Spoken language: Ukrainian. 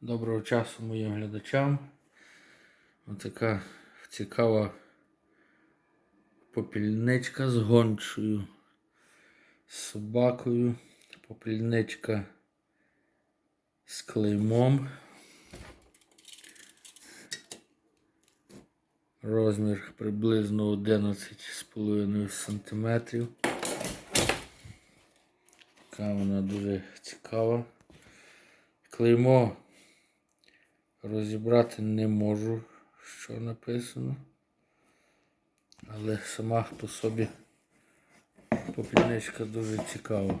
Доброго часу моїм глядачам. Отака цікава попільничка з гончою, з собакою, попільничка з клеймом. Розмір приблизно 11,5 см. Така вона дуже цікава. Клеймо розібрати не можу, що написано. Але сама по собі попільничка дуже цікава.